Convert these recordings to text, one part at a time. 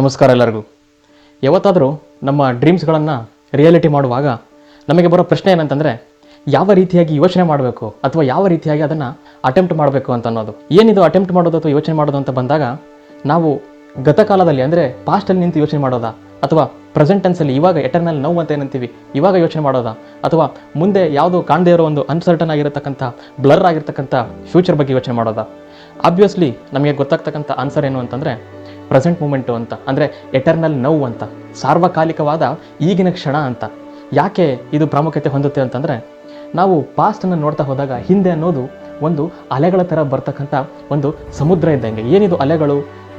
ನಮಸ್ಕಾರ ಎಲ್ಲರಿಗೂ. ಯಾವತ್ತಾದರೂ ನಮ್ಮ ಡ್ರೀಮ್ಸ್ಗಳನ್ನು ರಿಯಾಲಿಟಿ ಮಾಡುವಾಗ ನಮಗೆ ಬರೋ ಪ್ರಶ್ನೆ ಏನಂತಂದರೆ, ಯಾವ ರೀತಿಯಾಗಿ ಯೋಚನೆ ಮಾಡಬೇಕು ಅಥವಾ ಯಾವ ರೀತಿಯಾಗಿ ಅದನ್ನು ಅಟೆಂಪ್ಟ್ ಮಾಡಬೇಕು ಅಂತ ಅನ್ನೋದು. ಏನಿದು ಅಟೆಂಪ್ಟ್ ಮಾಡೋದು ಅಥವಾ ಯೋಚನೆ ಮಾಡೋದು ಅಂತ ಬಂದಾಗ, ನಾವು ಗತಕಾಲದಲ್ಲಿ ಅಂದರೆ ಪಾಸ್ಟಲ್ಲಿ ನಿಂತು ಯೋಚನೆ ಮಾಡೋದಾ? ಅಥವಾ ಪ್ರೆಸೆಂಟ್ ಟೆನ್ಸಲ್ಲಿ ಇವಾಗ ಎಟರ್ನಲ್ ನೋವು ಅಂತ ಏನಂತೀವಿ, ಇವಾಗ ಯೋಚನೆ ಮಾಡೋದಾ? ಅಥವಾ ಮುಂದೆ ಯಾವುದೋ ಕಾಣದೇ ಇರೋ ಒಂದು ಅನ್ಸರ್ಟನ್ ಆಗಿರತಕ್ಕಂಥ ಬ್ಲರ್ ಆಗಿರ್ತಕ್ಕಂಥ ಫ್ಯೂಚರ್ ಬಗ್ಗೆ ಯೋಚನೆ ಮಾಡೋದಾ? ಆಬ್ವಿಯಸ್ಲಿ ನಮಗೆ ಗೊತ್ತಾಗ್ತಕ್ಕಂಥ ಆನ್ಸರ್ ಏನು ಅಂತಂದರೆ ಪ್ರೆಸೆಂಟ್ ಮೂಮೆಂಟು ಅಂತ, ಅಂದರೆ ಎಟರ್ನಲ್ ನೌ ಅಂತ, ಸಾರ್ವಕಾಲಿಕವಾದ ಈಗಿನ ಕ್ಷಣ ಅಂತ. ಯಾಕೆ ಇದು ಪ್ರಾಮುಖ್ಯತೆ ಹೊಂದುತ್ತೆ ಅಂತಂದರೆ, ನಾವು ಪಾಸ್ಟನ್ನು ನೋಡ್ತಾ ಹೋದಾಗ ಹಿಂದೆ ಅನ್ನೋದು ಒಂದು ಅಲೆಗಳ ಥರ ಬರ್ತಕ್ಕಂಥ ಒಂದು ಸಮುದ್ರ ಇದ್ದಂಗೆ. ಏನಿದು ಅಲೆಗಳು?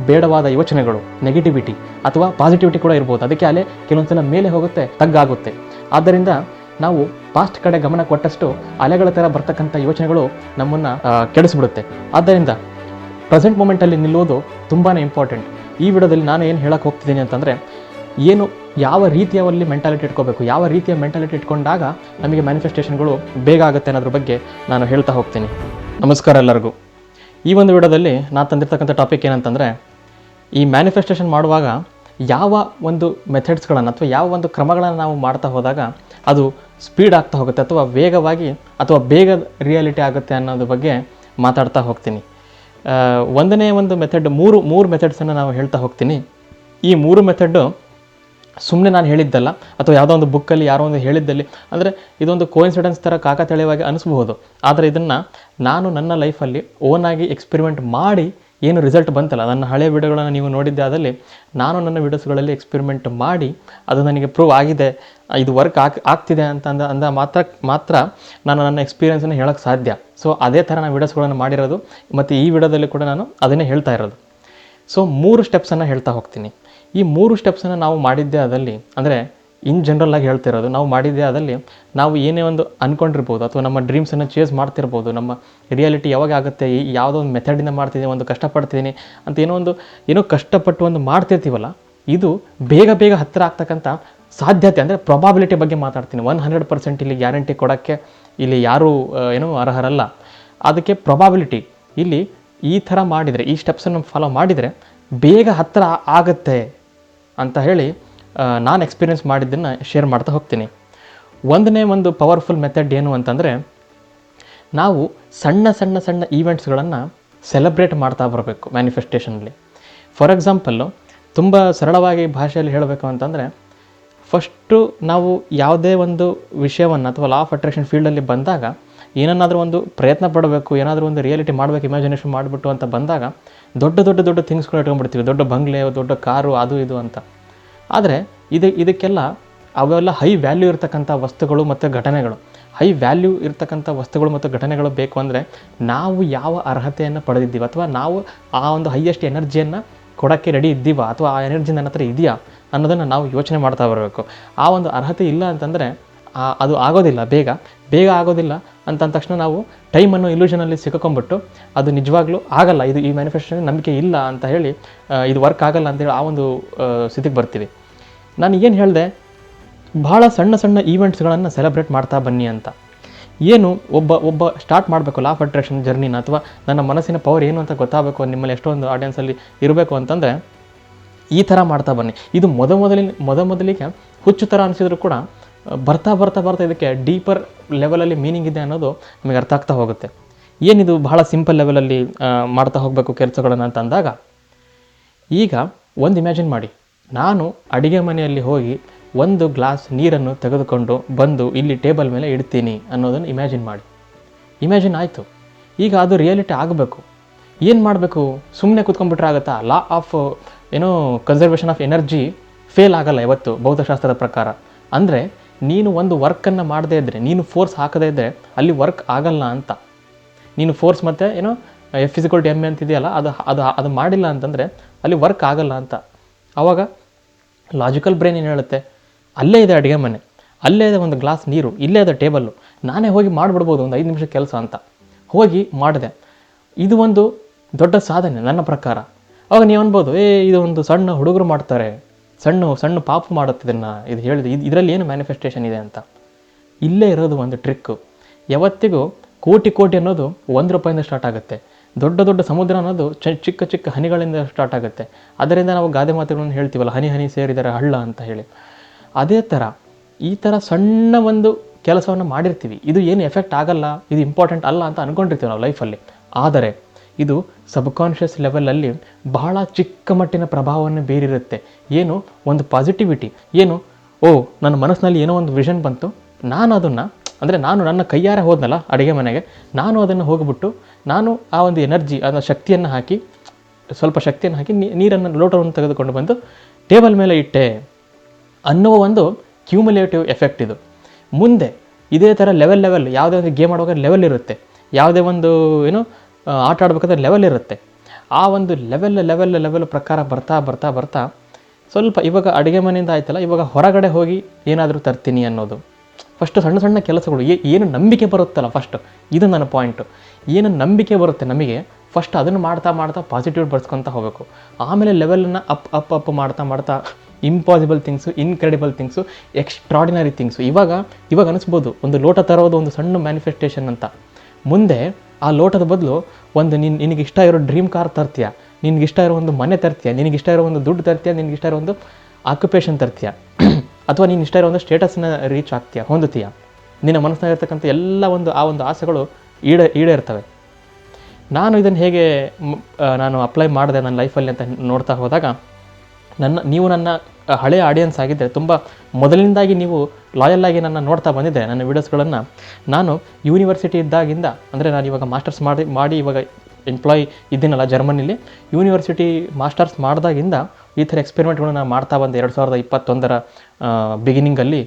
ಬೇಡವಾದ ಯೋಚನೆಗಳು ನೆಗೆಟಿವಿಟಿ ಅಥವಾ ಪಾಸಿಟಿವಿಟಿ ಕೂಡ ಇರ್ಬೋದು. ಅದಕ್ಕೆ ಅಲೆ ಕೆಲವೊಂದು ಸಲ ಮೇಲೆ ಹೋಗುತ್ತೆ, ತಗ್ಗಾಗುತ್ತೆ. ಆದ್ದರಿಂದ ನಾವು ಪಾಸ್ಟ್ ಕಡೆ ಗಮನ ಕೊಟ್ಟಷ್ಟು ಅಲೆಗಳ ಥರ ಬರ್ತಕ್ಕಂಥ ಯೋಚನೆಗಳು ನಮ್ಮನ್ನು ಕೆಡಿಸ್ಬಿಡುತ್ತೆ. ಆದ್ದರಿಂದ ಪ್ರೆಸೆಂಟ್ ಮೂಮೆಂಟಲ್ಲಿ ನಿಲ್ಲೋದು ತುಂಬಾ ಇಂಪಾರ್ಟೆಂಟ್ ಈ ವಿಡಿಯೋದಲ್ಲಿ ನಾನು ಏನು ಹೇಳಕ್ಕೆ ಹೋಗ್ತಿದ್ದೀನಿ ಅಂತಂದರೆ, ಏನು ಯಾವ ರೀತಿಯಲ್ಲಿ ಮೆಂಟಾಲಿಟಿ ಇಟ್ಕೋಬೇಕು, ಯಾವ ರೀತಿಯ ಮೆಂಟಾಲಿಟಿ ಇಟ್ಕೊಂಡಾಗ ನಮಗೆ ಮ್ಯಾನಿಫೆಸ್ಟೇಷನ್ಗಳು ಬೇಗ ಆಗುತ್ತೆ ಅನ್ನೋದ್ರ ಬಗ್ಗೆ ನಾನು ಹೇಳ್ತಾ ಹೋಗ್ತೀನಿ. ನಮಸ್ಕಾರ ಎಲ್ಲರಿಗೂ. ಈ ಒಂದು ವಿಡಿಯೋದಲ್ಲಿ ನಾನು ತಂದಿರ್ತಕ್ಕಂಥ ಟಾಪಿಕ್ ಏನಂತಂದರೆ, ಈ ಮ್ಯಾನಿಫೆಸ್ಟೇಷನ್ ಮಾಡುವಾಗ ಯಾವ ಒಂದು ಮೆಥಡ್ಸ್ಗಳನ್ನು ಅಥವಾ ಯಾವ ಒಂದು ಕ್ರಮಗಳನ್ನು ನಾವು ಮಾಡ್ತಾ ಹೋದಾಗ ಅದು ಸ್ಪೀಡ್ ಆಗ್ತಾ ಹೋಗುತ್ತೆ ಅಥವಾ ವೇಗವಾಗಿ ಅಥವಾ ಬೇಗ ರಿಯಾಲಿಟಿ ಆಗುತ್ತೆ ಅನ್ನೋದ್ರ ಬಗ್ಗೆ ಮಾತಾಡ್ತಾ ಹೋಗ್ತೀನಿ. ಒಂದನೇ ಒಂದು ಮೆಥಡ್ ಮೂರು ಮೂರು ಮೆಥಡ್ಸನ್ನು ನಾವು ಹೇಳ್ತಾ ಹೋಗ್ತೀನಿ. ಈ ಮೂರು ಮೆಥಡ್ಡು ಸುಮ್ಮನೆ ನಾನು ಹೇಳಿದ್ದಲ್ಲ, ಅಥವಾ ಯಾವುದೋ ಒಂದು ಬುಕ್ಕಲ್ಲಿ ಯಾರೋ ಒಂದು ಹೇಳಿದ್ದಲ್ಲಿ, ಅಂದರೆ ಇದೊಂದು ಕೋಇನ್ಸಿಡೆನ್ಸ್ ಥರ ಕಾಕತಳೆಯವಾಗಿ ಅನಿಸ್ಬಹುದು. ಆದರೆ ಇದನ್ನು ನಾನು ನನ್ನ ಲೈಫಲ್ಲಿ ಓನಾಗಿ ಎಕ್ಸ್ಪೆರಿಮೆಂಟ್ ಮಾಡಿ ಏನು ರಿಸಲ್ಟ್ ಬಂತಲ್ಲ ನನ್ನ ಹಳೆಯ ವಿಡಿಯೋಗಳನ್ನು ನೀವು ನೋಡಿದ್ದೆ ಆದಲ್ಲಿ ನಾನು ನನ್ನ ವಿಡಿಯೋಸ್ಗಳಲ್ಲಿ ಎಕ್ಸ್ಪೆರಿಮೆಂಟ್ ಮಾಡಿ ಅದು ನನಗೆ ಪ್ರೂವ್ ಆಗಿದೆ, ಇದು ವರ್ಕ್ ಆಗ್ ಆಗ್ತಿದೆ ಅಂತ ಅಂದ ಅಂದ ಮಾತ್ರ ಮಾತ್ರ ನಾನು ನನ್ನ ಎಕ್ಸ್ಪೀರಿಯೆನ್ಸನ್ನು ಹೇಳೋಕ್ಕೆ ಸಾಧ್ಯ. ಸೊ ಅದೇ ಥರ ನಾನು ವಿಡಿಯೋಸ್ಗಳನ್ನು ಮಾಡಿರೋದು, ಮತ್ತು ಈ ವಿಡಿಯೋದಲ್ಲಿ ಕೂಡ ನಾನು ಅದನ್ನೇ ಹೇಳ್ತಾ ಇರೋದು. ಸೊ ಮೂರು ಸ್ಟೆಪ್ಸನ್ನು ಹೇಳ್ತಾ ಹೋಗ್ತೀನಿ. ಈ ಮೂರು ಸ್ಟೆಪ್ಸನ್ನು ನಾವು ಮಾಡಿದ್ದೇ ಆದಲ್ಲಿ, ಅಂದರೆ ಇನ್ ಜನರಲ್ ಆಗಿ ಹೇಳ್ತಿರೋದು ನಾವು ಮಾಡಿದ್ದೆ ಆದಲ್ಲಿ ನಾವು ಏನೇ ಒಂದು ಅಂದ್ಕೊಂಡಿರ್ಬೋದು ಅಥವಾ ನಮ್ಮ ಡ್ರೀಮ್ಸನ್ನು ಚೇಸ್ ಮಾಡ್ತಿರ್ಬೋದು, ನಮ್ಮ ರಿಯಾಲಿಟಿ ಯಾವಾಗ ಆಗುತ್ತೆ, ಈ ಯಾವುದೋ ಒಂದು ಮೆಥಡಿಂದ ಮಾಡ್ತಿದ್ದೀನಿ ಒಂದು ಕಷ್ಟಪಡ್ತಿದ್ದೀನಿ ಅಂತ ಏನೋ ಒಂದು, ಏನೋ ಕಷ್ಟಪಟ್ಟು ಒಂದು ಮಾಡ್ತಿರ್ತೀವಲ್ಲ, ಇದು ಬೇಗ ಬೇಗ ಹತ್ತಿರ ಆಗ್ತಕ್ಕಂಥ ಸಾಧ್ಯತೆ ಅಂದರೆ ಪ್ರೊಬಾಬಿಲಿಟಿ ಬಗ್ಗೆ ಮಾತಾಡ್ತೀನಿ. ಒನ್ ಹಂಡ್ರೆಡ್ ಪರ್ಸೆಂಟ್ ಇಲ್ಲಿ ಗ್ಯಾರಂಟಿ ಕೊಡೋಕ್ಕೆ ಇಲ್ಲಿ ಯಾರೂ ಏನೋ ಅರ್ಹರಲ್ಲ. ಅದಕ್ಕೆ ಪ್ರೊಬಾಬಿಲಿಟಿ ಇಲ್ಲಿ ಈ ಥರ ಮಾಡಿದರೆ, ಈ ಸ್ಟೆಪ್ಸನ್ನು ಫಾಲೋ ಮಾಡಿದರೆ ಬೇಗ ಹತ್ತಿರ ಆಗುತ್ತೆ ಅಂತ ಹೇಳಿ ನಾನು ಎಕ್ಸ್ಪೀರಿಯೆನ್ಸ್ ಮಾಡಿದ್ದನ್ನು ಶೇರ್ ಮಾಡ್ತಾ ಹೋಗ್ತೀನಿ. ಒಂದನೇ ಒಂದು ಪವರ್ಫುಲ್ ಮೆಥಡ್ ಏನು ಅಂತಂದರೆ, ನಾವು ಸಣ್ಣ ಸಣ್ಣ ಸಣ್ಣ ಈವೆಂಟ್ಸ್ಗಳನ್ನು ಸೆಲೆಬ್ರೇಟ್ ಮಾಡ್ತಾ ಬರಬೇಕು ಮ್ಯಾನಿಫೆಸ್ಟೇಷನಲ್ಲಿ ಫಾರ್ ಎಕ್ಸಾಂಪಲ್ಲು ತುಂಬ ಸರಳವಾಗಿ ಭಾಷೆಯಲ್ಲಿ ಹೇಳಬೇಕು ಅಂತಂದರೆ ಫಸ್ಟು ನಾವು ಯಾವುದೇ ಒಂದು ವಿಷಯವನ್ನು ಅಥವಾ ಲಾ ಆಫ್ ಅಟ್ರಾಕ್ಷನ್ ಫೀಲ್ಡಲ್ಲಿ ಬಂದಾಗ, ಏನನ್ನಾದರೂ ಒಂದು ಪ್ರಯತ್ನ ಪಡಬೇಕು, ಏನಾದರೂ ಒಂದು ರಿಯಾಲಿಟಿ ಮಾಡಬೇಕು ಇಮ್ಯಾಜಿನೇಷನ್ ಮಾಡಿಬಿಟ್ಟು ಅಂತ ಬಂದಾಗ, ದೊಡ್ಡ ದೊಡ್ಡ ದೊಡ್ಡ ಥಿಂಗ್ಸ್ಗಳು ಇಟ್ಕೊಂಡ್ಬಿಡ್ತೀವಿ. ದೊಡ್ಡ ಬಂಗ್ಲೆ, ದೊಡ್ಡ ಕಾರು, ಅದು ಇದು ಅಂತ. ಆದರೆ ಇದು ಇದಕ್ಕೆಲ್ಲ ಅವೆಲ್ಲ ಹೈ ವ್ಯಾಲ್ಯೂ ಇರತಕ್ಕಂಥ ವಸ್ತುಗಳು ಮತ್ತು ಘಟನೆಗಳು. ಹೈ ವ್ಯಾಲ್ಯೂ ಇರತಕ್ಕಂಥ ವಸ್ತುಗಳು ಮತ್ತು ಘಟನೆಗಳು ಬೇಕು ಅಂದರೆ ನಾವು ಯಾವ ಅರ್ಹತೆಯನ್ನು ಪಡೆದಿದ್ದೀವಿ ಅಥವಾ ನಾವು ಆ ಒಂದು ಹೈಯೆಸ್ಟ್ ಎನರ್ಜಿಯನ್ನು ಕೊಡೋಕ್ಕೆ ರೆಡಿ ಇದ್ದೀವ ಅಥವಾ ಆ ಎನರ್ಜಿ ನನ್ನ ಹತ್ರ ಇದೆಯಾ ಅನ್ನೋದನ್ನು ನಾವು ಯೋಚನೆ ಮಾಡ್ತಾ ಬರಬೇಕು. ಆ ಒಂದು ಅರ್ಹತೆ ಇಲ್ಲ ಅಂತಂದರೆ ಅದು ಆಗೋದಿಲ್ಲ, ಬೇಗ. ಬೇಗ ಆಗೋದಿಲ್ಲ ಅಂತ ಅಂದ ತಕ್ಷಣ ನಾವು ಟೈಮನ್ನು ಇಲ್ಯೂಷನಲ್ಲಿ ಸಿಕ್ಕೊಂಬಿಟ್ಟು ಅದು ನಿಜವಾಗ್ಲೂ ಆಗಲ್ಲ, ಇದು ಈ ಮ್ಯಾನಿಫೆಸ್ಟೇಷನ್ ನಂಬಿಕೆ ಇಲ್ಲ ಅಂತ ಹೇಳಿ ಇದು ವರ್ಕ್ ಆಗಲ್ಲ ಅಂತೇಳಿ ಆ ಒಂದು ಸ್ಥಿತಿಗೆ ಬರ್ತೀವಿ. ನಾನು ಏನು ಹೇಳಿದೆ, ಭಾಳ ಸಣ್ಣ ಸಣ್ಣ ಈವೆಂಟ್ಸ್ಗಳನ್ನು ಸೆಲೆಬ್ರೇಟ್ ಮಾಡ್ತಾ ಬನ್ನಿ ಅಂತ. ಏನು ಒಬ್ಬ ಒಬ್ಬ ಸ್ಟಾರ್ಟ್ ಮಾಡಬೇಕು ಲಾ ಆಫ್ ಅಟ್ರಾಕ್ಷನ್ ಜರ್ನಿನ ಅಥವಾ ನನ್ನ ಮನಸ್ಸಿನ ಪವರ್ ಏನು ಅಂತ ಗೊತ್ತಾಗಬೇಕು, ನಿಮ್ಮಲ್ಲಿ ಎಷ್ಟೊಂದು ಆಡಿಯನ್ಸಲ್ಲಿ ಇರಬೇಕು ಅಂತಂದರೆ, ಈ ಥರ ಮಾಡ್ತಾ ಬನ್ನಿ. ಇದು ಮೊದ ಮೊದಲಿನ, ಮೊದ ಮೊದಲಿಗೆ ಹುಚ್ಚು ಥರ ಅನಿಸಿದ್ರು ಕೂಡ ಬರ್ತಾ ಬರ್ತಾ ಬರ್ತಾ ಇದಕ್ಕೆ ಡೀಪರ್ ಲೆವೆಲಲ್ಲಿ ಮೀನಿಂಗ್ ಇದೆ ಅನ್ನೋದು ನಮಗೆ ಅರ್ಥ ಆಗ್ತಾ ಹೋಗುತ್ತೆ. ಏನಿದು ಬಹಳ ಸಿಂಪಲ್ ಲೆವೆಲಲ್ಲಿ ಮಾಡ್ತಾ ಹೋಗಬೇಕು ಕೆಲಸಗಳನ್ನು ಅಂತ ಅಂದಾಗ, ಈಗ ಒಂದು ಇಮ್ಯಾಜಿನ್ ಮಾಡಿ. ನಾನು ಅಡುಗೆ ಮನೆಯಲ್ಲಿ ಹೋಗಿ ಒಂದು ಗ್ಲಾಸ್ ನೀರನ್ನು ತೆಗೆದುಕೊಂಡು ಬಂದು ಇಲ್ಲಿ ಟೇಬಲ್ ಮೇಲೆ ಇಡ್ತೀನಿ ಅನ್ನೋದನ್ನು ಇಮ್ಯಾಜಿನ್ ಮಾಡಿ. ಇಮ್ಯಾಜಿನ್ ಆಯಿತು. ಈಗ ಅದು ರಿಯಾಲಿಟಿ ಆಗಬೇಕು. ಏನು ಮಾಡಬೇಕು? ಸುಮ್ಮನೆ ಕೂತ್ಕೊಂಡ್ಬಿಟ್ರೆ ಆಗುತ್ತಾ? ಲಾ ಆಫ್ ಏನೋ ಕನ್ಸರ್ವೇಷನ್ ಆಫ್ ಎನರ್ಜಿ ಫೇಲ್ ಆಗಲ್ಲ ಇವತ್ತು ಭೌತಶಾಸ್ತ್ರದ ಪ್ರಕಾರ. ಅಂದರೆ ನೀನು ಒಂದು ವರ್ಕನ್ನು ಮಾಡದೇ ಇದ್ದರೆ ನೀನು ಫೋರ್ಸ್ ಹಾಕದೇ ಇದ್ದರೆ ಅಲ್ಲಿ ವರ್ಕ್ ಆಗಲ್ಲ ಅಂತ. ನೀನು ಫೋರ್ಸ್ ಮತ್ತು ಏನೋ F physical T M A ಅಂತಿದೆಯಲ್ಲ ಅದು ಅದು ಅದು ಮಾಡಿಲ್ಲ ಅಂತಂದರೆ ಅಲ್ಲಿ ವರ್ಕ್ ಆಗಲ್ಲ ಅಂತ. ಆವಾಗ ಲಾಜಿಕಲ್ ಬ್ರೈನ್ ಏನು ಹೇಳುತ್ತೆ? ಅಲ್ಲೇ ಇದೆ ಅಡುಗೆ ಮನೆ, ಅಲ್ಲೇ ಇದೆ ಒಂದು ಗ್ಲಾಸ್ ನೀರು, ಇಲ್ಲೇ ಇದೆ ಟೇಬಲ್ಲು ನಾನೇ ಹೋಗಿ ಮಾಡಿಬಿಡ್ಬೋದು ಒಂದು ಐದು ನಿಮಿಷ ಕೆಲಸ ಅಂತ. ಹೋಗಿ ಮಾಡಿದೆ. ಇದು ಒಂದು ದೊಡ್ಡ ಸಾಧನೆ ನನ್ನ ಪ್ರಕಾರ. ಅವಾಗ ನೀವು ಅನ್ಬೋದು, ಏ, ಇದು ಒಂದು ಸಣ್ಣ ಹುಡುಗರು ಮಾಡ್ತಾರೆ. ಸಣ್ಣ ಸಣ್ಣ ಪಾಪು ಮಾಡುತ್ತೆ ಇದನ್ನು ಇದು ಹೇಳಿದೆ. ಇದು ಇದರಲ್ಲಿ ಏನು ಮ್ಯಾನಿಫೆಸ್ಟೇಷನ್ ಇದೆ ಅಂತ? ಇಲ್ಲೇ ಇರೋದು ಒಂದು ಟ್ರಿಕ್ಕು ಯಾವತ್ತಿಗೂ ಕೋಟಿ ಕೋಟಿ ಅನ್ನೋದು ಒಂದು ರೂಪಾಯಿಂದ ಸ್ಟಾರ್ಟ್ ಆಗುತ್ತೆ. ದೊಡ್ಡ ದೊಡ್ಡ ಸಮುದ್ರ ಅನ್ನೋದು ಚಿಕ್ಕ ಚಿಕ್ಕ ಹನಿಗಳಿಂದ ಸ್ಟಾರ್ಟ್ ಆಗುತ್ತೆ. ಅದರಿಂದ ನಾವು ಗಾದೆ ಮಾತುಗಳನ್ನು ಹೇಳ್ತೀವಲ್ಲ, ಹನಿ ಹನಿ ಸೇರಿದರೆ ಹಳ್ಳ ಅಂತ ಹೇಳಿ. ಅದೇ ಥರ ಈ ಥರ ಸಣ್ಣ ಒಂದು ಕೆಲಸವನ್ನು ಮಾಡಿರ್ತೀವಿ. ಇದು ಏನು ಎಫೆಕ್ಟ್ ಆಗಲ್ಲ, ಇದು ಇಂಪಾರ್ಟೆಂಟ್ ಅಲ್ಲ ಅಂತ ಅಂದ್ಕೊಂಡಿರ್ತೀವಿ ನಾವು ಲೈಫಲ್ಲಿ ಆದರೆ ಇದು ಸಬ್ಕಾನ್ಷಿಯಸ್ ಲೆವೆಲಲ್ಲಿ ಬಹಳ ಚಿಕ್ಕ ಮಟ್ಟಿನ ಪ್ರಭಾವವನ್ನು ಬೀರಿರುತ್ತೆ. ಏನು? ಒಂದು ಪಾಸಿಟಿವಿಟಿ ಏನು? ಓ, ನನ್ನ ಮನಸ್ಸಿನಲ್ಲಿ ಏನೋ ಒಂದು ವಿಷನ್ ಬಂತು. ನಾನು ಅದನ್ನು, ಅಂದರೆ ನಾನು ನನ್ನ ಕೈಯಾರೆ ಹೋದ್ನಲ್ಲ ಅಡುಗೆ ಮನೆಗೆ, ನಾನು ಅದನ್ನು ಹೋಗಿಬಿಟ್ಟು, ನಾನು ಆ ಒಂದು ಎನರ್ಜಿ ಅದರ ಶಕ್ತಿಯನ್ನು ಹಾಕಿ, ಸ್ವಲ್ಪ ಶಕ್ತಿಯನ್ನು ಹಾಕಿ ನೀರನ್ನು ಲೋಟವನ್ನು ತೆಗೆದುಕೊಂಡು ಬಂದು ಟೇಬಲ್ ಮೇಲೆ ಇಟ್ಟೆ. ಅನ್ನುವ ಒಂದು ಕ್ಯೂಮುಲೇಟಿವ್ ಎಫೆಕ್ಟ್ ಇದು. ಮುಂದೆ ಇದೇ ಥರ ಲೆವೆಲ್ ಲೆವೆಲ್ ಯಾವುದೇ ಒಂದು ಗೇಮ್ ಆಡುವಾಗ ಲೆವೆಲ್ ಇರುತ್ತೆ. ಯಾವುದೇ ಒಂದು, ಏನು? ಆಟ ಆಡ್ಬೇಕಾದ್ರೆ ಲೆವೆಲ್ ಇರುತ್ತೆ. ಆ ಒಂದು ಲೆವೆಲ್ ಲೆವೆಲ್ ಲೆವೆಲ್ ಪ್ರಕಾರ ಬರ್ತಾ ಬರ್ತಾ ಬರ್ತಾ ಸ್ವಲ್ಪ ಇವಾಗ ಅಡುಗೆ ಮನೆಯಿಂದ ಆಯ್ತಲ್ಲ, ಇವಾಗ ಹೊರಗಡೆ ಹೋಗಿ ಏನಾದರೂ ತರ್ತೀನಿ ಅನ್ನೋದು. ಫಸ್ಟು ಸಣ್ಣ ಸಣ್ಣ ಕೆಲಸಗಳು ಏನು ನಂಬಿಕೆ ಬರುತ್ತಲ್ಲ ಫಸ್ಟ್ ಇದು ನನ್ನ ಪಾಯಿಂಟು ಏನು ನಂಬಿಕೆ ಬರುತ್ತೆ ನಮಗೆ? ಫಸ್ಟ್ ಅದನ್ನು ಮಾಡ್ತಾ ಮಾಡ್ತಾ ಪಾಸಿಟಿವ್ ಬರ್ಸ್ಕೊತಾ ಹೋಗಬೇಕು. ಆಮೇಲೆ ಲೆವೆಲನ್ನು ಅಪ್ ಅಪ್ ಅಪ್ ಮಾಡ್ತಾ ಮಾಡ್ತಾ impossible things incredible things extraordinary things ಇವಾಗ ಇವಾಗ ಅನಿಸ್ಬೋದು, ಒಂದು ಲೋಟ ತರೋದು ಒಂದು ಸಣ್ಣ ಮ್ಯಾನಿಫೆಸ್ಟೇಷನ್ ಅಂತ. ಮುಂದೆ ಆ ಲೋಟದ ಬದಲು ಒಂದು ನಿನ್ನ ಇಷ್ಟ ಇರೋ ಡ್ರೀಮ್ ಕಾರ್ ತರ್ತೀಯ. ನಿನಗೆ ಇಷ್ಟ ಇರೋ ಒಂದು ಮನೆ ತರ್ತೀಯ. ಇಷ್ಟ ಇರೋ ಒಂದು ದುಡ್ಡು ತರ್ತೀಯ. ನಿನಗೆ ಇಷ್ಟ ಇರೋ ಒಂದು ಆಕ್ಯುಪೇಷನ್ ತರ್ತೀಯ. ಅಥವಾ ನೀನು ಇಷ್ಟ ಇರೋ ಒಂದು ಸ್ಟೇಟಸ್ನ ರೀಚ್ ಆಗ್ತೀಯ ಹೊಂದುತ್ತೀಯ ನಿನ್ನ ಮನಸ್ಸಿನಾಗಿರ್ತಕ್ಕಂಥ ಎಲ್ಲ ಒಂದು, ಆ ಒಂದು ಆಸೆಗಳು ಈಡೇ ಈಡೇರ್ತವೆ ನಾನು ಇದನ್ನು ಹೇಗೆ ನಾನು ಅಪ್ಲೈ ಮಾಡಿದೆ ನನ್ನ ಲೈಫಲ್ಲಿ ಅಂತ ನೋಡ್ತಾ ಹೋದಾಗ, ನನ್ನ, ನೀವು ನನ್ನ ಹಳೆಯ ಆಡಿಯನ್ಸ್ ಆಗಿದ್ದರೆ ತುಂಬ ಮೊದಲಿನಿಂದಾಗಿ ನೀವು ಲಾಯಲ್ ಆಗಿ ನನ್ನ ನೋಡ್ತಾ ಬಂದಿದ್ದೆ ನನ್ನ ವೀಡಿಯೋಸ್ಗಳನ್ನು ನಾನು ಯೂನಿವರ್ಸಿಟಿ ಇದ್ದಾಗಿಂದ, ಅಂದರೆ ನಾನು ಇವಾಗ ಮಾಸ್ಟರ್ಸ್ ಮಾಡಿ ಮಾಡಿ ಇವಾಗ ಎಂಪ್ಲಾಯ್ ಇದ್ದೀನಲ್ಲ ಜರ್ಮನಿಲಿ ಯೂನಿವರ್ಸಿಟಿ ಮಾಸ್ಟರ್ಸ್ ಮಾಡಿದಾಗಿಂದ ಈ ಥರ ಎಕ್ಸ್ಪೆರಿಮೆಂಟ್ಗಳನ್ನ ನಾನು ಮಾಡ್ತಾ ಬಂದೆ ಎರಡು ಸಾವಿರದ ಇಪ್ಪತ್ತೊಂದರ ಬಿಗಿನಿಂಗಲ್ಲಿ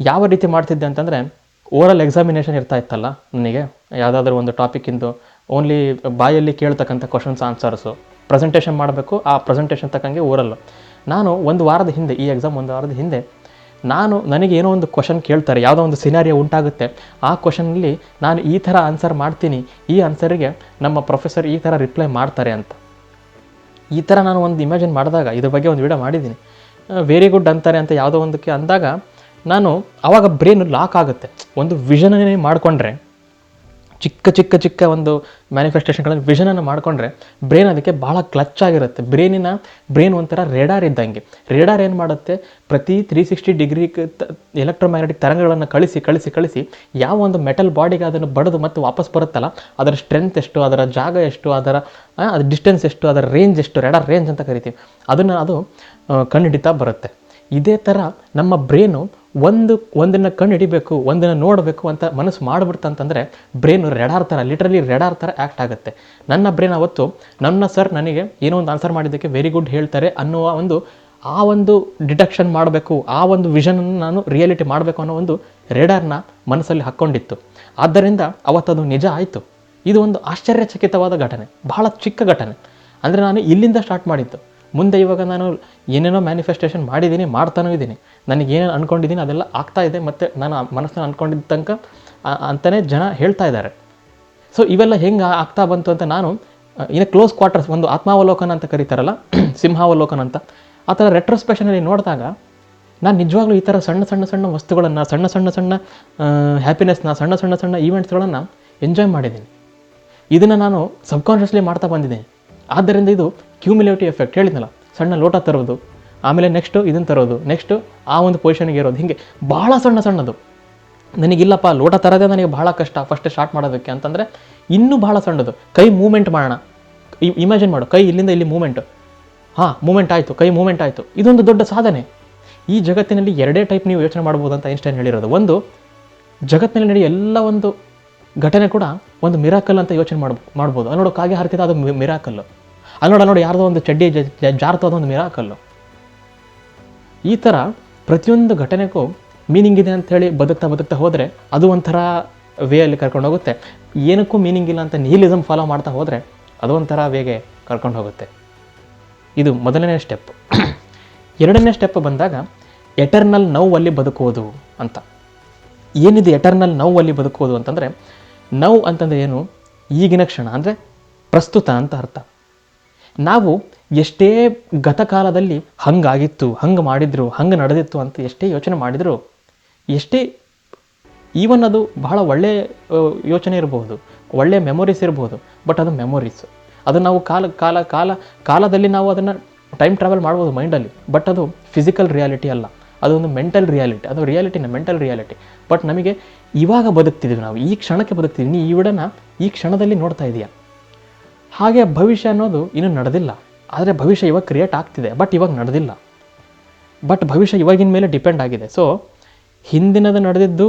ಯಾವ ರೀತಿ ಮಾಡ್ತಿದ್ದೆ ಅಂತಂದರೆ ಓರಲ್ ಎಕ್ಸಾಮಿನೇಷನ್ ಇರ್ತಾ ಇತ್ತಲ್ಲ ನನಗೆ? ಯಾವುದಾದ್ರೂ ಒಂದು ಟಾಪಿಕಿಂದು ಓನ್ಲಿ ಬಾಯಲ್ಲಿ ಕೇಳ್ತಕ್ಕಂಥ ಕ್ವಶನ್ಸ್ ಆನ್ಸರ್ಸು ಪ್ರೆಸೆಂಟೇಷನ್ ಮಾಡಬೇಕು, ಆ ಪ್ರೆಸೆಂಟೇಷನ್ ತಕ್ಕಂಗೆ ಓರಲ್ಲು ನಾನು ಒಂದು ವಾರದ ಹಿಂದೆ, ಈ ಎಕ್ಸಾಮ್ ಒಂದು ವಾರದ ಹಿಂದೆ, ನಾನು ನನಗೆ ಏನೋ ಒಂದು ಕ್ವಶನ್ ಕೇಳ್ತಾರೆ, ಯಾವುದೋ ಒಂದು ಸಿನಾರಿಯ ಉಂಟಾಗುತ್ತೆ. ಆ ಕ್ವಶನಲ್ಲಿ ನಾನು ಈ ಥರ ಆನ್ಸರ್ ಮಾಡ್ತೀನಿ, ಈ ಆನ್ಸರಿಗೆ ನಮ್ಮ ಪ್ರೊಫೆಸರ್ ಈ ಥರ ರಿಪ್ಲೈ ಮಾಡ್ತಾರೆ ಅಂತ. ಈ ಥರ ನಾನು ಒಂದು ಇಮ್ಯಾಜಿನ್ ಮಾಡಿದಾಗ, ಇದ್ರ ಬಗ್ಗೆ ಒಂದು ವಿಡಿಯೋ ಮಾಡಿದ್ದೀನಿ. ವೆರಿ ಗುಡ್ ಅಂತಾರೆ ಅಂತ ಯಾವುದೋ ಒಂದಕ್ಕೆ ಅಂದಾಗ, ನಾನು ಆವಾಗ ಬ್ರೈನ್ ಲಾಕ್ ಆಗುತ್ತೆ. ಒಂದು ವಿಷನನ್ನೇ ಮಾಡಿಕೊಂಡ್ರೆ ಚಿಕ್ಕ ಚಿಕ್ಕ ಚಿಕ್ಕ ಒಂದು ಮ್ಯಾನಿಫೆಸ್ಟೇಷನ್ಗಳನ್ನು ವಿಷನನ್ನು ಮಾಡಿಕೊಂಡ್ರೆ ಬ್ರೈನ್ ಅದಕ್ಕೆ ಭಾಳ ಕ್ಲಚ್ ಆಗಿರುತ್ತೆ. ಬ್ರೈನಿನ ಬ್ರೈನ್ ಒಂಥರ ರೇಡಾರ್ ಇದ್ದಂಗೆ. ರೇಡಾರ್ ಏನು ಮಾಡುತ್ತೆ? ಪ್ರತಿ ತ್ರೀ ಸಿಕ್ಸ್ಟಿ ಡಿಗ್ರಿ ಎಲೆಕ್ಟ್ರೋಮ್ಯಾಗ್ನೆಟಿಕ್ ತರಂಗಗಳನ್ನು ಕಳಿಸಿ ಕಳಿಸಿ ಕಳಿಸಿ ಯಾವ ಒಂದು ಮೆಟಲ್ ಬಾಡಿಗೆ ಅದನ್ನು ಬಡಿದು ಮತ್ತೆ ವಾಪಸ್ ಬರುತ್ತಲ್ಲ, ಅದರ ಸ್ಟ್ರೆಂತ್ ಎಷ್ಟು, ಅದರ ಜಾಗ ಎಷ್ಟು, ಅದರ ಅದು ಡಿಸ್ಟೆನ್ಸ್ ಎಷ್ಟು, ಅದರ ರೇಂಜ್ ಎಷ್ಟು ರೇಡಾರ್ ರೇಂಜ್ ಅಂತ ಕರಿತೀವಿ. ಅದನ್ನು ಅದು ಕಂಡುಹಿಡಿತಾ ಬರುತ್ತೆ. ಇದೇ ಥರ ನಮ್ಮ ಬ್ರೇನು ಒಂದು, ಒಂದನ್ನು ಕಣ್ಣು ಹಿಡಿಬೇಕು ಒಂದನ್ನು ನೋಡಬೇಕು ಅಂತ ಮನಸ್ಸು ಮಾಡಿಬಿಡ್ತಂತಂದರೆ ಬ್ರೈನ್ ರೆಡಾರ್ ಥರ ಲಿಟ್ರಲಿ ರೆಡಾರ್ ಥರ ಆ್ಯಕ್ಟ್ ಆಗುತ್ತೆ. ನನ್ನ ಬ್ರೈನ್ ಅವತ್ತು, ನನ್ನ ಸರ್ ನನಗೆ ಏನೋ ಒಂದು ಆನ್ಸರ್ ಮಾಡಿದ್ದಕ್ಕೆ ವೆರಿ ಗುಡ್ ಹೇಳ್ತಾರೆ ಅನ್ನುವ ಒಂದು, ಆ ಒಂದು ಡಿಟೆಕ್ಷನ್ ಮಾಡಬೇಕು, ಆ ಒಂದು ವಿಷನನ್ನು ನಾನು ರಿಯಾಲಿಟಿ ಮಾಡಬೇಕು ಅನ್ನೋ ಒಂದು ರೆಡಾರ್ನ ಮನಸ್ಸಲ್ಲಿ ಹಾಕ್ಕೊಂಡಿತ್ತು ಆದ್ದರಿಂದ ಅವತ್ತದು ನಿಜ ಆಯಿತು. ಇದು ಒಂದು ಆಶ್ಚರ್ಯಚಕಿತವಾದ ಘಟನೆ, ಬಹಳ ಚಿಕ್ಕ ಘಟನೆ. ಅಂದರೆ ನಾನು ಇಲ್ಲಿಂದ ಸ್ಟಾರ್ಟ್ ಮಾಡಿದ್ದು. ಮುಂದೆ ಇವಾಗ ನಾನು ಏನೇನೋ ಮ್ಯಾನಿಫೆಸ್ಟೇಷನ್ ಮಾಡಿದ್ದೀನಿ, ಮಾಡ್ತಾನೂ ಇದ್ದೀನಿ. ನನಗೆ ಏನೇನು ಅಂದ್ಕೊಂಡಿದ್ದೀನಿ ಅದೆಲ್ಲ ಆಗ್ತಾ ಇದೆ ಮತ್ತು ನಾನು ಮನಸ್ಸನ್ನು ಅಂದ್ಕೊಂಡಿದ್ದ ತನಕ ಅಂತಲೇ ಜನ ಹೇಳ್ತಾ ಇದ್ದಾರೆ. ಸೊ ಇವೆಲ್ಲ ಹೆಂಗೆ ಆಗ್ತಾ ಬಂತು ಅಂತ ನಾನು ಇನ್ನು ಕ್ಲೋಸ್ ಕ್ವಾರ್ಟರ್ಸ್ ಒಂದು ಆತ್ಮಾವಲೋಕನ ಅಂತ ಕರೀತಾರಲ್ಲ, ಸಿಂಹಾವಲೋಕನ ಅಂತ. ಆ ಥರ ರೆಟ್ರೋಸ್ಪೆಕ್ಷನಲ್ಲಿ ನೋಡಿದಾಗ ನಾನು ನಿಜವಾಗ್ಲೂ ಈ ಥರ ಸಣ್ಣ ಸಣ್ಣ ಸಣ್ಣ ವಸ್ತುಗಳನ್ನು, ಸಣ್ಣ ಸಣ್ಣ ಸಣ್ಣ ಹ್ಯಾಪಿನೆಸ್ನ ಸಣ್ಣ ಸಣ್ಣ ಸಣ್ಣ ಈವೆಂಟ್ಸ್ಗಳನ್ನು ಎಂಜಾಯ್ ಮಾಡಿದ್ದೀನಿ. ಇದನ್ನು ನಾನು ಸಬ್ಕಾನ್ಷಿಯಸ್ಲಿ ಮಾಡ್ತಾ ಬಂದಿದ್ದೀನಿ. ಆದ್ದರಿಂದ ಇದು ಕ್ಯೂಮಿಲೇಟಿವ್ ಎಫೆಕ್ಟ್ ಹೇಳಿದ್ನಲ್ಲ, ಸಣ್ಣ ಲೋಟ ತರೋದು, ಆಮೇಲೆ ನೆಕ್ಸ್ಟು ಇದನ್ನು ತರೋದು ನೆಕ್ಸ್ಟು ಆ ಒಂದು ಪೊಸಿಷನ್ಗೆ ಇರೋದು. ಹೀಗೆ ಭಾಳ ಸಣ್ಣ ಸಣ್ಣದು. ನನಗಿಲ್ಲಪ್ಪ, ಲೋಟ ತರೋದೇ ನನಗೆ ಭಾಳ ಕಷ್ಟ. ಫಸ್ಟ್ ಸ್ಟಾರ್ಟ್ ಮಾಡೋದಕ್ಕೆ ಅಂತಂದರೆ ಇನ್ನೂ ಭಾಳ ಸಣ್ಣದು. ಕೈ ಮೂಮೆಂಟ್ ಮಾಡೋಣ. ಇಮ್ಯಾಜಿನ್ ಮಾಡು, ಕೈ ಇಲ್ಲಿಂದ ಇಲ್ಲಿ ಮೂಮೆಂಟ್ ಹಾಂ ಮೂಮೆಂಟ್ ಆಯಿತು, ಕೈ ಮೂಮೆಂಟ್ ಆಯಿತು. ಇದೊಂದು ದೊಡ್ಡ ಸಾಧನೆ. ಈ ಜಗತ್ತಿನಲ್ಲಿ ಎರಡೇ ಟೈಪ್ ನೀವು ಯೋಚನೆ ಮಾಡ್ಬೋದು ಅಂತ ಐನ್ಸ್ಟೈನ್ ಹೇಳಿರೋದು. ಒಂದು, ಜಗತ್ತಿನಲ್ಲಿ ನಡೆಯೋ ಎಲ್ಲ ಒಂದು ಘಟನೆ ಕೂಡ ಒಂದು ಮಿರಾಕಲ್ ಅಂತ ಯೋಚನೆ ಮಾಡ್ಬೋದು ಮಾಡ್ಬೋದು. ಅದು ನೋಡು, ಕಾಗೆ ಹಾರ್ತಿದ್ದ ಅದು ಮಿರಾಕಲ್ಲು. ಅಲ್ಲಿ ನೋಡ ನೋಡಿ, ಯಾರ್ದೋ ಒಂದು ಚಡ್ಡಿ ಜ- ಅದೊಂದು ಮೀರಾ ಕಲ್ಲು ಮಿರಾಕಲ್ಲು ಈ ಥರ ಪ್ರತಿಯೊಂದು ಘಟನೆಗೂ ಮೀನಿಂಗ್ ಇದೆ ಅಂಥೇಳಿ ಬದುಕ್ತಾ ಬದುಕ್ತಾ ಹೋದರೆ ಅದು ಒಂಥರ ವೇಯಲ್ಲಿ ಕರ್ಕೊಂಡು ಹೋಗುತ್ತೆ. ಏನಕ್ಕೂ ಮೀನಿಂಗ್ ಇಲ್ಲ ಅಂತ ನೀಲಿಸಮ್ ಫಾಲೋ ಮಾಡ್ತಾ ಹೋದರೆ ಅದು ಒಂಥರ ವೇಗೆ ಕರ್ಕೊಂಡು ಹೋಗುತ್ತೆ. ಇದು ಮೊದಲನೇ ಸ್ಟೆಪ್ ಎರಡನೇ ಸ್ಟೆಪ್ ಬಂದಾಗ ಎಟರ್ನಲ್ ನೋವಲ್ಲಿ ಬದುಕುವುದು ಅಂತ. ಏನಿದೆ ಎಟರ್ನಲ್ ನೋವಲ್ಲಿ ಬದುಕುವುದು ಅಂತಂದರೆ ನೋವು ಅಂತಂದರೆ ಏನು? ಈಗಿನ ಕ್ಷಣ, ಅಂದರೆ ಪ್ರಸ್ತುತ ಅಂತ ಅರ್ಥ. ನಾವು ಎಷ್ಟೇ ಗತಕಾಲದಲ್ಲಿ ಹಂಗಾಗಿತ್ತು, ಹಂಗೆ ಮಾಡಿದ್ರು, ಹಂಗೆ ನಡೆದಿತ್ತು ಅಂತ ಎಷ್ಟೇ ಯೋಚನೆ ಮಾಡಿದ್ರು, ಎಷ್ಟೇ ಈವನ್ ಅದು ಬಹಳ ಒಳ್ಳೆಯ ಯೋಚನೆ ಇರಬಹುದು ಒಳ್ಳೆಯ ಮೆಮೊರೀಸ್ ಇರ್ಬೋದು ಬಟ್ ಅದು ಮೆಮೊರೀಸ್ ಅದು ನಾವು ಕಾಲ ಕಾಲ ಕಾಲ, ಕಾಲದಲ್ಲಿ ನಾವು ಅದನ್ನು ಟೈಮ್ ಟ್ರಾವೆಲ್ ಮಾಡ್ಬೋದು ಮೈಂಡಲ್ಲಿ ಬಟ್ ಅದು ಫಿಸಿಕಲ್ ರಿಯಾಲಿಟಿ ಅಲ್ಲ. ಅದೊಂದು ಮೆಂಟಲ್ ರಿಯಾಲಿಟಿ ಅದು ರಿಯಾಲಿಟಿನ ಮೆಂಟಲ್ ರಿಯಾಲಿಟಿ ಬಟ್ ನಮಗೆ ಇವಾಗ ಬದುಕ್ತಿದ್ದೀವಿ ನಾವು, ಈ ಕ್ಷಣಕ್ಕೆ ಬದುಕ್ತಿದ್ವಿ. ನೀ ಈ ವಿಡನ್ನ ಈ ಕ್ಷಣದಲ್ಲಿ ನೋಡ್ತಾ ಇದೆಯಾ. ಹಾಗೆ ಭವಿಷ್ಯ ಅನ್ನೋದು ಇನ್ನೂ ನಡೆದಿಲ್ಲ. ಆದರೆ ಭವಿಷ್ಯ ಇವಾಗ ಕ್ರಿಯೇಟ್ ಆಗ್ತಿದೆ ಬಟ್ ಇವಾಗ ನಡೆದಿಲ್ಲ. ಬಟ್ ಭವಿಷ್ಯ ಇವಾಗಿನ ಮೇಲೆ ಡಿಪೆಂಡ್ ಆಗಿದೆ. ಸೊ ಹಿಂದಿನದು ನಡೆದಿದ್ದು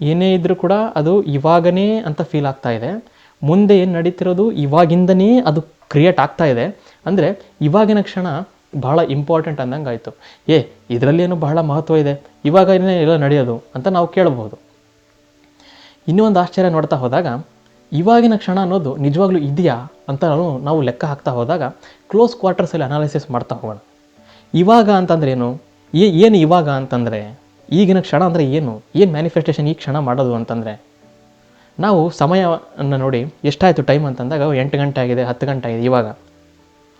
ಏನೇ ಇದ್ದರೂ ಕೂಡ ಅದು ಇವಾಗನೇ ಅಂತ ಫೀಲ್ ಆಗ್ತಾ ಇದೆ. ಮುಂದೆ ಏನು ನಡೀತಿರೋದು ಇವಾಗಿಂದನೇ ಅದು ಕ್ರಿಯೇಟ್ ಆಗ್ತಾ ಇದೆ. ಅಂದರೆ ಇವಾಗಿನ ಕ್ಷಣ ಬಹಳ ಇಂಪಾರ್ಟೆಂಟ್ ಅಂದಂಗೆ ಆಯಿತು ಏ, ಇದರಲ್ಲಿ ಏನು ಬಹಳ ಮಹತ್ವ ಇದೆ, ಇವಾಗ ಏನೇ ಎಲ್ಲ ನಡೆಯೋದು ಅಂತ ನಾವು ಕೇಳಬಹುದು ಇನ್ನೂ ಒಂದು ಆಶ್ಚರ್ಯ ನೋಡ್ತಾ ಹೋದಾಗ ಇವಾಗಿನ ಕ್ಷಣ ಅನ್ನೋದು ನಿಜವಾಗ್ಲೂ ಇದೆಯಾ ಅಂತ ನಾವು ಲೆಕ್ಕ ಹಾಕ್ತಾ ಹೋದಾಗ ಕ್ಲೋಸ್ ಕ್ವಾರ್ಟರ್ಸಲ್ಲಿ ಅನಾಲಿಸಿಸ್ ಮಾಡ್ತಾ ಹೋಗೋಣ. ಇವಾಗ ಅಂತಂದ್ರೆ ಏನು? ಏನು ಇವಾಗ ಅಂತಂದರೆ? ಈಗಿನ ಕ್ಷಣ ಅಂದರೆ ಏನು? ಏನು ಮ್ಯಾನಿಫೆಸ್ಟೇಷನ್ ಈ ಕ್ಷಣ ಮಾಡೋದು ಅಂತಂದರೆ? ನಾವು ಸಮಯವನ್ನು ನೋಡಿ ಎಷ್ಟಾಯಿತು ಟೈಮ್ ಅಂತಂದಾಗ ಎಂಟು ಗಂಟೆ ಆಗಿದೆ, ಹತ್ತು ಗಂಟೆ ಆಗಿದೆ ಇವಾಗ.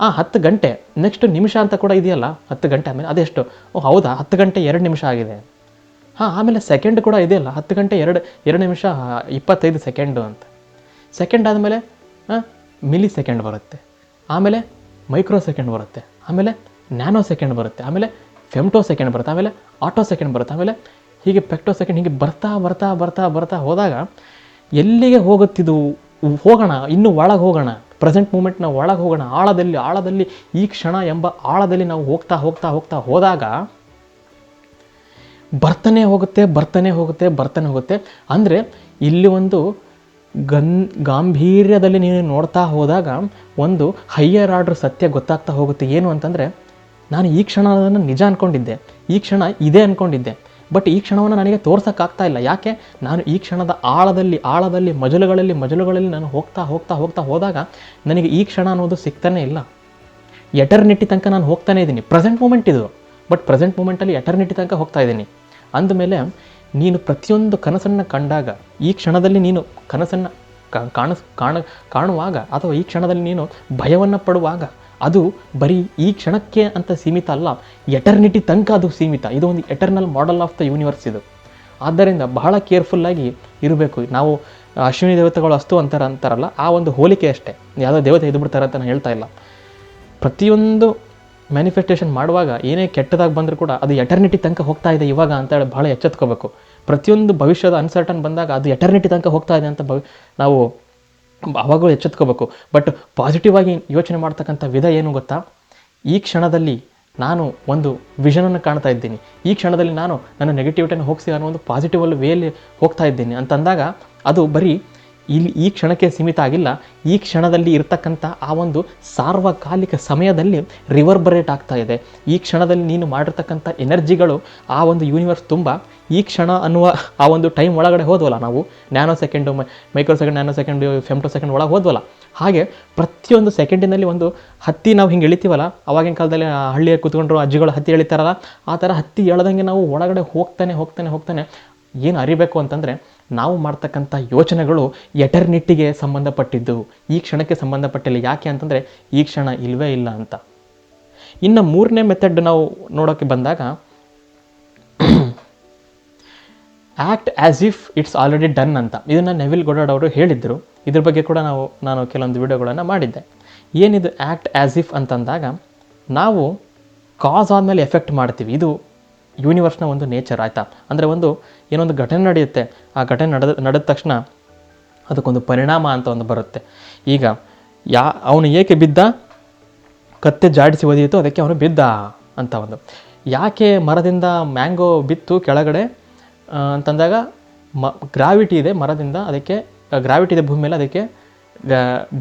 ಆ ಹತ್ತು ಗಂಟೆ ನೆಕ್ಸ್ಟ್ ನಿಮಿಷ ಅಂತ ಕೂಡ ಇದೆಯಲ್ಲ, ಹತ್ತು ಗಂಟೆ ಆಮೇಲೆ ಅದೆಷ್ಟು? ಓ, ಹೌದಾ, ಹತ್ತು ಗಂಟೆ ಎರಡು ನಿಮಿಷ ಆಗಿದೆ. ಹಾಂ, ಆಮೇಲೆ ಸೆಕೆಂಡ್ ಕೂಡ ಇದೆಯಲ್ಲ, ಹತ್ತು ಗಂಟೆ ಎರಡು ಎರಡು ನಿಮಿಷ, ಇಪ್ಪತ್ತೈದು ಸೆಕೆಂಡು ಅಂತ. ಸೆಕೆಂಡ್ ಆದಮೇಲೆ ಮಿಲಿ ಸೆಕೆಂಡ್ ಬರುತ್ತೆ. ಆಮೇಲೆ ಮೈಕ್ರೋ ಸೆಕೆಂಡ್ ಬರುತ್ತೆ. ಆಮೇಲೆ ನ್ಯಾನೋ ಸೆಕೆಂಡ್ ಬರುತ್ತೆ. ಆಮೇಲೆ ಫೆಮ್ಟೋ ಸೆಕೆಂಡ್ ಬರುತ್ತೆ. ಆಮೇಲೆ ಆಟೋ ಸೆಕೆಂಡ್ ಬರುತ್ತೆ. ಆಮೇಲೆ ಹೀಗೆ ಪೆಕ್ಟೋ ಸೆಕೆಂಡ್ ಹೀಗೆ ಬರ್ತಾ ಬರ್ತಾ ಬರ್ತಾ ಬರ್ತಾ ಹೋದಾಗ ಎಲ್ಲಿಗೆ ಹೋಗುತ್ತಿದ್ದು ಹೋಗೋಣ, ಇನ್ನೂ ಒಳಗೆ ಹೋಗೋಣ ಪ್ರೆಸೆಂಟ್ ಮೂಮೆಂಟ್ನ ಒಳಗೆ ಹೋಗೋಣ, ಆಳದಲ್ಲಿ ಆಳದಲ್ಲಿ, ಈ ಕ್ಷಣ ಎಂಬ ಆಳದಲ್ಲಿ ನಾವು ಹೋಗ್ತಾ ಹೋಗ್ತಾ ಹೋಗ್ತಾ ಹೋದಾಗ ಬರ್ತಾನೆ ಹೋಗುತ್ತೆ ಬರ್ತಾನೆ ಹೋಗುತ್ತೆ ಬರ್ತಾನೆ ಹೋಗುತ್ತೆ. ಅಂದರೆ ಇಲ್ಲಿ ಒಂದು ಗನ್ ಗಾಂಭೀರ್ಯದಲ್ಲಿ ನೀನು ನೋಡ್ತಾ ಹೋದಾಗ ಒಂದು ಹೈಯರ್ ಆರ್ಡರ್ ಸತ್ಯ ಗೊತ್ತಾಗ್ತಾ ಹೋಗುತ್ತೆ. ಏನು ಅಂತಂದರೆ, ನಾನು ಈ ಕ್ಷಣವನ್ನು ನಿಜ ಅಂದ್ಕೊಂಡಿದ್ದೆ ಈ ಕ್ಷಣ ಇದೆ ಅಂದ್ಕೊಂಡಿದ್ದೆ ಬಟ್ ಈ ಕ್ಷಣವನ್ನು ನನಗೆ ತೋರ್ಸೋಕ್ಕಾಗ್ತಾ ಇಲ್ಲ. ಯಾಕೆ? ನಾನು ಈ ಕ್ಷಣದ ಆಳದಲ್ಲಿ ಆಳದಲ್ಲಿ, ಮಜಲುಗಳಲ್ಲಿ ಮಜಲುಗಳಲ್ಲಿ ನಾನು ಹೋಗ್ತಾ ಹೋಗ್ತಾ ಹೋಗ್ತಾ ಹೋದಾಗ ನನಗೆ ಈ ಕ್ಷಣ ಅನ್ನೋದು ಸಿಗ್ತಾನೆ ಇಲ್ಲ. ಎಟರ್ನಿಟಿ ತನಕ ನಾನು ಹೋಗ್ತಾನೆ ಇದ್ದೀನಿ. ಪ್ರೆಸೆಂಟ್ ಮೂಮೆಂಟ್ ಇದು. ಬಟ್ ಪ್ರೆಸೆಂಟ್ ಮೂಮೆಂಟಲ್ಲಿ ಎಟರ್ನಿಟಿ ತನಕ ಹೋಗ್ತಾ ಇದ್ದೀನಿ. ಅಂದಮೇಲೆ ನೀನು ಪ್ರತಿಯೊಂದು ಕನಸನ್ನು ಕಂಡಾಗ, ಈ ಕ್ಷಣದಲ್ಲಿ ನೀನು ಕನಸನ್ನು ಕಾಣಿಸ್ ಕಾಣ ಕಾಣುವಾಗ ಅಥವಾ ಈ ಕ್ಷಣದಲ್ಲಿ ನೀನು ಭಯವನ್ನು ಪಡುವಾಗ, ಅದು ಬರೀ ಈ ಕ್ಷಣಕ್ಕೆ ಅಂತ ಸೀಮಿತ ಅಲ್ಲ ಎಟರ್ನಿಟಿ ತನಕ ಅದು ಸೀಮಿತ. ಇದು ಒಂದು eternal model of the universe ಇದು. ಆದ್ದರಿಂದ ಬಹಳ ಕೇರ್ಫುಲ್ಲಾಗಿ ಇರಬೇಕು. ನಾವು ಅಶ್ವಿನಿ ದೇವತೆಗಳು ಅಸ್ತು ಅಂತಾರ ಅಂತಾರಲ್ಲ, ಆ ಒಂದು ಹೋಲಿಕೆ ಅಷ್ಟೇ. ಯಾವುದೋ ದೇವತೆ ಇದ್ಬಿಡ್ತಾರೆ ಅಂತ ನಾನು ಹೇಳ್ತಾ ಇಲ್ಲ. ಪ್ರತಿಯೊಂದು ಮ್ಯಾನಿಫೆಸ್ಟೇಷನ್ ಮಾಡುವಾಗ ಏನೇ ಕೆಟ್ಟದಾಗಿ ಬಂದರೂ ಕೂಡ ಅದು ಎಟರ್ನಿಟಿ ತನಕ ಹೋಗ್ತಾ ಇದೆ ಇವಾಗ ಅಂತ ಹೇಳಿ ಭಾಳ ಎಚ್ಚೆತ್ಕೋಬೇಕು. ಪ್ರತಿಯೊಂದು ಭವಿಷ್ಯದ ಅನ್ಸರ್ಟನ್ ಬಂದಾಗ ಅದು ಎಟರ್ನಿಟಿ ತನಕ ಹೋಗ್ತಾ ಇದೆ ಅಂತ ಭವಿ ನಾವು ಅವಾಗಲೂ ಎಚ್ಚೆತ್ಕೋಬೇಕು. ಬಟ್ ಪಾಸಿಟಿವ್ ಆಗಿ ಯೋಚನೆ ಮಾಡ್ತಕ್ಕಂಥ ವಿಧ ಏನು ಗೊತ್ತಾ? ಈ ಕ್ಷಣದಲ್ಲಿ ನಾನು ಒಂದು ವಿಷನನ್ನು ಕಾಣ್ತಾ ಇದ್ದೀನಿ. ಈ ಕ್ಷಣದಲ್ಲಿ ನಾನು ನನ್ನ ನೆಗೆಟಿವಿಟಿಯನ್ನು ಹೋಗಿಸಿ ಅನ್ನೋ ಒಂದು ಪಾಸಿಟಿವ್ ವೇಲಿ ಹೋಗ್ತಾ ಇದ್ದೀನಿ ಅಂತಂದಾಗ ಅದು ಬರೀ ಇಲ್ಲಿ ಈ ಕ್ಷಣಕ್ಕೆ ಸೀಮಿತ ಆಗಿಲ್ಲ. ಈ ಕ್ಷಣದಲ್ಲಿ ಇರ್ತಕ್ಕಂಥ ಆ ಒಂದು ಸಾರ್ವಕಾಲಿಕ ಸಮಯದಲ್ಲಿ ರಿವರ್ಬರೇಟ್ ಆಗ್ತಾ ಇದೆ. ಈ ಕ್ಷಣದಲ್ಲಿ ನೀನು ಮಾಡಿರ್ತಕ್ಕಂಥ ಎನರ್ಜಿಗಳು ಆ ಒಂದು ಯೂನಿವರ್ಸ್ ತುಂಬ. ಈ ಕ್ಷಣ ಅನ್ನುವ ಆ ಒಂದು ಟೈಮ್ ಒಳಗಡೆ ಹೋದ್ವಲ್ಲ ನಾವು? Nanosecond microsecond nanosecond femtosecond ಒಳಗೆ ಹೋದ್ವಲ್ಲ? ಹಾಗೆ ಪ್ರತಿಯೊಂದು ಸೆಕೆಂಡಿನಲ್ಲಿ ಒಂದು ಹತ್ತಿ ನಾವು ಹಿಂಗೆ ಇಳಿತೀವಲ್ಲ ಅವಾಗಿನ ಕಾಲದಲ್ಲಿ ಹಳ್ಳಿಯ ಕೂತ್ಕೊಂಡ್ರು ಅಜ್ಜಿಗಳು ಹತ್ತಿ ಎಳಿತಾರಲ್ಲ? ಆ ಥರ ಹತ್ತಿ ಎಳ್ದಂಗೆ ನಾವು ಒಳಗಡೆ ಹೋಗ್ತಾನೆ ಹೋಗ್ತಾನೆ ಹೋಗ್ತಾನೆ. ಏನು ಅರಿಬೇಕು ಅಂತಂದರೆ ನಾವು ಮಾಡ್ತಕ್ಕಂಥ ಯೋಚನೆಗಳು ಎಟರ್ನಿಟಿಗೆ ಸಂಬಂಧಪಟ್ಟಿದ್ದು. ಈ ಕ್ಷಣಕ್ಕೆ ಸಂಬಂಧಪಟ್ಟಿಲ್ಲ. ಯಾಕೆ ಅಂತಂದರೆ ಈ ಕ್ಷಣ ಇಲ್ಲವೇ ಇಲ್ಲ ಅಂತ. ಇನ್ನು ಮೂರನೇ ಮೆಥಡ್ ನಾವು ನೋಡೋಕ್ಕೆ ಬಂದಾಗ act as if it's already done ಅಂತ. ಇದನ್ನು ನೆವಿಲ್ ಗೊಡಾಡ್ ಅವರು ಹೇಳಿದ್ದರು ಇದ್ರ ಬಗ್ಗೆ ಕೂಡ ನಾವು, ನಾನು ಕೆಲವೊಂದು ವಿಡಿಯೋಗಳನ್ನು ಮಾಡಿದ್ದೆ. ಏನಿದು ಆ್ಯಕ್ಟ್ ಆ್ಯಸ್ ಇಫ್ ಅಂತಂದಾಗ, ನಾವು ಕಾಸ್ ಆದಮೇಲೆ ಎಫೆಕ್ಟ್ ಮಾಡ್ತೀವಿ. ಇದು ಯೂನಿವರ್ಸ್ನ ಒಂದು ನೇಚರ್ ಆಯಿತಾ? ಅಂದರೆ ಒಂದು ಏನೊಂದು ಘಟನೆ ನಡೆಯುತ್ತೆ, ಆ ಘಟನೆ ನಡೆದ ನಡೆದ ತಕ್ಷಣ ಅದಕ್ಕೊಂದು ಪರಿಣಾಮ ಅಂತ ಒಂದು ಬರುತ್ತೆ. ಈಗ ಯಾ, ಅವನು ಏಕೆ ಬಿದ್ದ? ಕತ್ತೆ ಜಾಡಿಸಿ ಒದೆಯಿತು, ಅದಕ್ಕೆ ಅವನು ಬಿದ್ದ ಅಂತ ಒಂದು. ಯಾಕೆ ಮರದಿಂದ ಮ್ಯಾಂಗೋ ಬಿತ್ತು ಕೆಳಗಡೆ? ಅಂತಂದಾಗ ಮ ಗ್ರಾವಿಟಿ ಇದೆ ಮರದಿಂದ, ಅದಕ್ಕೆ ಗ್ರಾವಿಟಿ ಇದೆ ಭೂಮಿ ಮೇಲೆ ಅದಕ್ಕೆ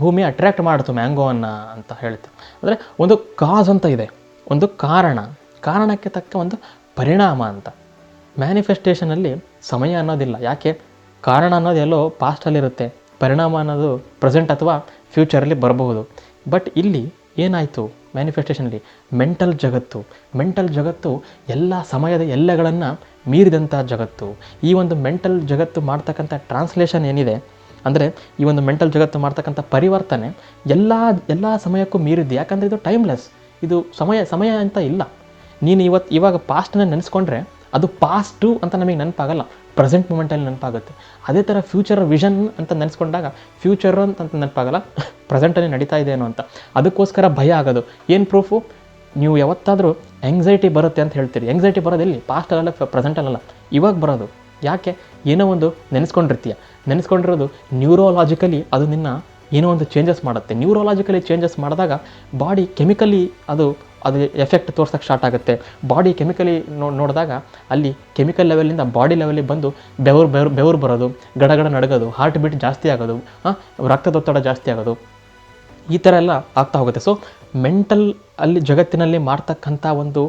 ಭೂಮಿ ಅಟ್ರ್ಯಾಕ್ಟ್ ಮಾಡ್ತು ಮ್ಯಾಂಗೋವನ್ನು ಅಂತ ಹೇಳ್ತು ಅಂದರೆ ಒಂದು ಕಾಸ್ ಅಂತ ಇದೆ. ಒಂದು ಕಾರಣ. ಕಾರಣಕ್ಕೆ ತಕ್ಕ ಒಂದು ಪರಿಣಾಮ ಅಂತ. ಮ್ಯಾನಿಫೆಸ್ಟೇಷನಲ್ಲಿ ಸಮಯ ಅನ್ನೋದಿಲ್ಲ. ಯಾಕೆ? ಕಾರಣ ಅನ್ನೋದು ಎಲ್ಲೋ ಪಾಸ್ಟಲ್ಲಿರುತ್ತೆ ಪರಿಣಾಮ ಅನ್ನೋದು ಪ್ರೆಸೆಂಟ್ ಅಥವಾ ಫ್ಯೂಚರಲ್ಲಿ ಬರಬಹುದು. ಬಟ್ ಇಲ್ಲಿ ಏನಾಯಿತು ಮ್ಯಾನಿಫೆಸ್ಟೇಷನಲ್ಲಿ? ಮೆಂಟಲ್ ಜಗತ್ತು. ಮೆಂಟಲ್ ಜಗತ್ತು ಎಲ್ಲ ಸಮಯದ ಎಲ್ಲೆಗಳನ್ನು ಮೀರಿದಂಥ ಜಗತ್ತು. ಈ ಒಂದು ಮೆಂಟಲ್ ಜಗತ್ತು ಮಾಡ್ತಕ್ಕಂಥ ಟ್ರಾನ್ಸ್ಲೇಷನ್ ಏನಿದೆ? ಅಂದರೆ ಈ ಒಂದು ಮೆಂಟಲ್ ಜಗತ್ತು ಮಾಡ್ತಕ್ಕಂಥ ಪರಿವರ್ತನೆ ಎಲ್ಲ ಎಲ್ಲ ಸಮಯಕ್ಕೂ ಮೀರಿದ್ದು. ಯಾಕಂದರೆ ಇದು ಟೈಮ್ಲೆಸ್ ಇದು ಸಮಯ ಸಮಯ ಅಂತ ಇಲ್ಲ. ನೀನು ಇವತ್ತು ಇವಾಗ ಪಾಸ್ಟನ್ನು ನೆನೆಸ್ಕೊಂಡ್ರೆ ಅದು ಪಾಸ್ಟು ಅಂತ ನಮಗೆ ನೆನಪಾಗಲ್ಲ. ಪ್ರೆಸೆಂಟ್ ಮೂಮೆಂಟಲ್ಲಿ ನೆನಪಾಗುತ್ತೆ. ಅದೇ ಥರ ಫ್ಯೂಚರ್ ವಿಷನ್ ಅಂತ ನೆನೆಸ್ಕೊಂಡಾಗ ಫ್ಯೂಚರ್ ಅಂತ ನೆನಪಾಗಲ್ಲ. ಪ್ರೆಸೆಂಟಲ್ಲಿ ನಡೀತಾ ಇದೆ ಏನೋ ಅಂತ ಅದಕ್ಕೋಸ್ಕರ ಭಯ ಆಗೋದು. ಏನು ಪ್ರೂಫು ನೀವು ಯಾವತ್ತಾದರೂ ಎಂಗ್ಸೈಟಿ ಬರುತ್ತೆ ಅಂತ ಹೇಳ್ತೀರಿ. ಎಂಗ್ಸೈಟಿ ಬರೋದು ಎಲ್ಲಿ? ಪಾಸ್ಟಲ್ಲ ಪ್ರೆಸೆಂಟಲ್ಲ ಇವಾಗ ಬರೋದು. ಯಾಕೆ? ಏನೋ ಒಂದು ನೆನೆಸ್ಕೊಂಡಿರ್ತೀಯ. ನೆನೆಸ್ಕೊಂಡಿರೋದು ನ್ಯೂರೋಲಾಜಿಕಲಿ ಅದು ನಿನ್ನ ಏನೋ ಒಂದು ಚೇಂಜಸ್ ಮಾಡುತ್ತೆ. ನ್ಯೂರೋಲಾಜಿಕಲಿ ಚೇಂಜಸ್ ಮಾಡಿದಾಗ ಬಾಡಿ ಕೆಮಿಕಲಿ ಅದು ಅದು ಎಫೆಕ್ಟ್ ತೋರ್ಸೋಕ್ಕೆ ಸ್ಟಾರ್ಟ್ ಆಗುತ್ತೆ. ಬಾಡಿ ಕೆಮಿಕಲಿ ನೋಡಿದಾಗ ಅಲ್ಲಿ ಕೆಮಿಕಲ್ ಲೆವೆಲಿಂದ ಬಾಡಿ ಲೆವೆಲಿಗೆ ಬಂದು ಬೆವರು ಬೆವರು ಬೆವರು ಬರೋದು, ಗಡಗಡ ನಡಗೋದು ಹಾರ್ಟ್ ಬೀಟ್ ಜಾಸ್ತಿ ಆಗೋದು ರಕ್ತದೊತ್ತಡ ಜಾಸ್ತಿ ಆಗೋದು, ಈ ಥರ ಎಲ್ಲ ಆಗ್ತಾ ಹೋಗುತ್ತೆ. ಸೊ ಮೆಂಟಲ್ ಅಲ್ಲಿ ಜಗತ್ತಿನಲ್ಲಿ ಮಾಡ್ತಕ್ಕಂಥ ಒಂದು,